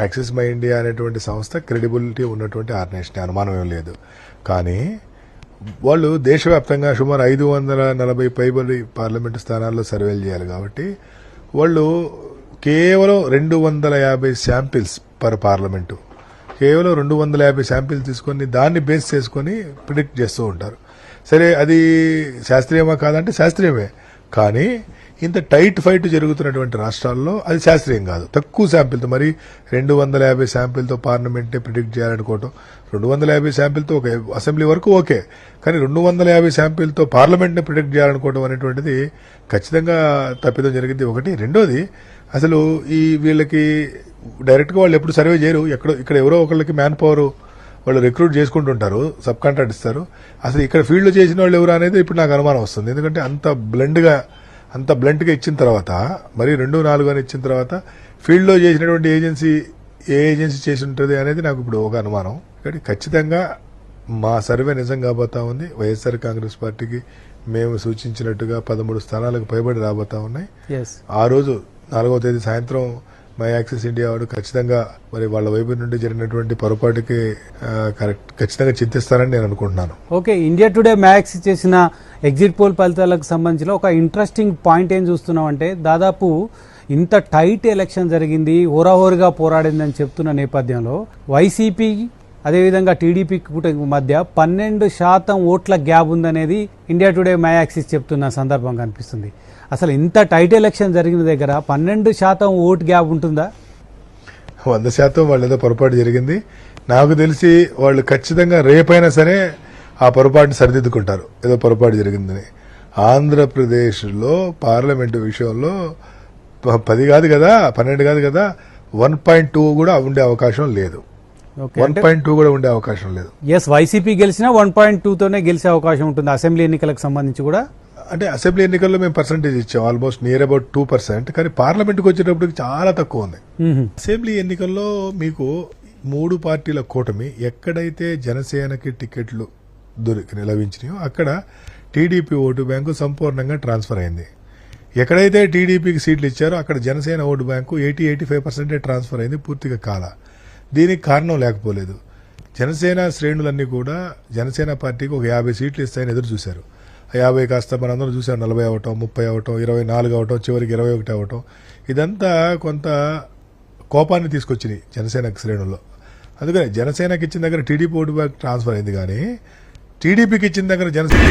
Axis my India అనేటువంటి సంస్థ credibility ఉన్నటువంటి ఆర్గనైజేషన్ అనుమానం ఏం లేదు. కానీ వాళ్ళు దేశవ్యాప్తంగా సుమారు ఐదు వందల నలభై పైబడి పార్లమెంటు స్థానాల్లో సర్వేలు చేయాలి కాబట్టి వాళ్ళు కేవలం రెండు వందల యాభై శాంపిల్స్ పర్ పార్లమెంటు కేవలం రెండు వందల యాభై శాంపిల్స్ తీసుకొని దాన్ని బేస్ చేసుకొని ప్రిడిక్ట్ చేస్తూ ఉంటారు. సరే అది శాస్త్రీయమా కాదంటే శాస్త్రీయమే. కానీ ఇంత టైట్ ఫైట్ జరుగుతున్నటువంటి రాష్ట్రాల్లో అది శాస్త్రీయం కాదు. తక్కువ శాంపిల్తో మరి రెండు వందల యాభై శాంపిల్తో పార్లమెంట్ని ప్రిడిక్ట్ చేయాలనుకోవటం రెండు వందల యాభై శాంపిల్తో ఒక అసెంబ్లీ వరకు ఓకే కానీ రెండు వందల యాభై శాంపిల్తో పార్లమెంట్ని ప్రిడిక్ట్ చేయాలనుకోవడం అనేటువంటిది ఖచ్చితంగా తప్పిదం జరిగింది. ఒకటి. రెండోది అసలు ఈ వీళ్ళకి డైరెక్ట్గా వాళ్ళు ఎప్పుడు సర్వే చేయరు. ఎక్కడ ఇక్కడ ఎవరో ఒకళ్ళకి మ్యాన్ పవర్ వాళ్ళు రిక్రూట్ చేసుకుంటుంటారు సబ్ కాంట్రాక్ట్ ఇస్తారు. అసలు ఇక్కడ ఫీల్డ్లో చేసిన వాళ్ళు ఎవరు అనేది ఇప్పుడు నాకు అనుమానం వస్తుంది. ఎందుకంటే అంత బ్లెండ్గా అంత బ్లంట్గా ఇచ్చిన తర్వాత మరి రెండు నాలుగు అని ఇచ్చిన తర్వాత ఫీల్డ్లో చేసినటువంటి ఏజెన్సీ ఏ ఏజెన్సీ చేసి ఉంటుంది అనేది నాకు ఇప్పుడు ఒక అనుమానం. కానీ ఖచ్చితంగా మా సర్వే నిజం కాబోతా ఉంది. వైఎస్ఆర్ కాంగ్రెస్ పార్టీకి మేము సూచించినట్టుగా పదమూడు స్థానాలకు పైబడి రాబోతా ఉన్నాయి. ఆ రోజు నాలుగవ తేదీ సాయంత్రం మై యాక్సెస్ ఇండియా వాడు ఖచ్చితంగా మరి వాళ్ళ వైపు నుండి జరిగినటువంటి పొరపాటుకి కరెక్ట్ ఖచ్చితంగా చింతిస్తారని నేను అనుకుంటున్నాను. ఓకే ఇండియా టుడే మ్యాక్స్ చేసిన ఎగ్జిట్ పోల్ ఫలితాలకు సంబంధించిన ఒక ఇంట్రెస్టింగ్ పాయింట్ ఏం చూస్తున్నాం అంటే దాదాపు ఇంత టైట్ ఎలక్షన్ జరిగింది హోరాహోరుగా పోరాడిందని చెప్తున్న నేపథ్యంలో వైసీపీ అదేవిధంగా టీడీపీ కూటమి మధ్య పన్నెండు శాతం ఓట్ల గ్యాప్ ఉందనేది ఇండియా టుడే మ్యాక్సిస్ చెప్తున్న సందర్భం కనిపిస్తుంది. అసలు ఇంత టైట్ ఎలక్షన్ జరిగిన దగ్గర పన్నెండు శాతం ఓట్ గ్యాప్ ఉంటుందా? వంద శాతం వాళ్ళు ఏదో పొరపాటు జరిగింది. నాకు తెలిసి వాళ్ళు ఖచ్చితంగా రేపైనా సరే ఆ పొరపాటుని సరిదిద్దుకుంటారు. ఏదో పొరపాటు జరిగిందని. ఆంధ్రప్రదేశ్లో పార్లమెంటు విషయంలో పది కాదు కదా పన్నెండు కాదు కదా వన్ పాయింట్ టూ కూడా ఉండే అవకాశం లేదు. ఓకే వన్ పాయింట్ టూ కూడా ఉండే అవకాశం లేదు. ఎస్ వైసీపీ గెలిచినా వన్ పాయింట్ టూతోనే గెలిచే అవకాశం ఉంటుంది అసెంబ్లీ ఎన్నికలకు సంబంధించి కూడా. అంటే అసెంబ్లీ ఎన్నికల్లో మేము పర్సంటేజ్ ఇచ్చాం almost near about two percent కానీ పార్లమెంట్కి వచ్చేటప్పటికి చాలా తక్కువ ఉంది. అసెంబ్లీ ఎన్నికల్లో మీకు మూడు పార్టీల కూటమి ఎక్కడైతే జనసేనకి టికెట్లు దొరికి లభించినాయో అక్కడ టీడీపీ ఓటు బ్యాంకు సంపూర్ణంగా ట్రాన్స్ఫర్ అయింది. ఎక్కడైతే టీడీపీకి సీట్లు ఇచ్చారో అక్కడ Janasena vote bank eighty eighty five పర్సెంటే ట్రాన్స్ఫర్ అయింది పూర్తిగా కాల. దీనికి కారణం లేకపోలేదు. జనసేన శ్రేణులన్నీ కూడా జనసేన పార్టీకి ఒక యాభై సీట్లు ఇస్తాయని ఎదురు చూశారు. యాభై కాస్త మనందరం చూసాం నలభై అవటం ముప్పై అవటం ఇరవై నాలుగు అవటం చివరికి ఇరవై ఒకటి అవటం. ఇదంతా కొంత కోపాన్ని తీసుకొచ్చినాయి జనసేన శ్రేణుల్లో. అందుకని జనసేనకి ఇచ్చిన దగ్గర టీడీపీ ఓటు బ్యాక్ ట్రాన్స్ఫర్ అయింది కానీ టీడీపీకి ఇచ్చిన దగ్గర జనసేన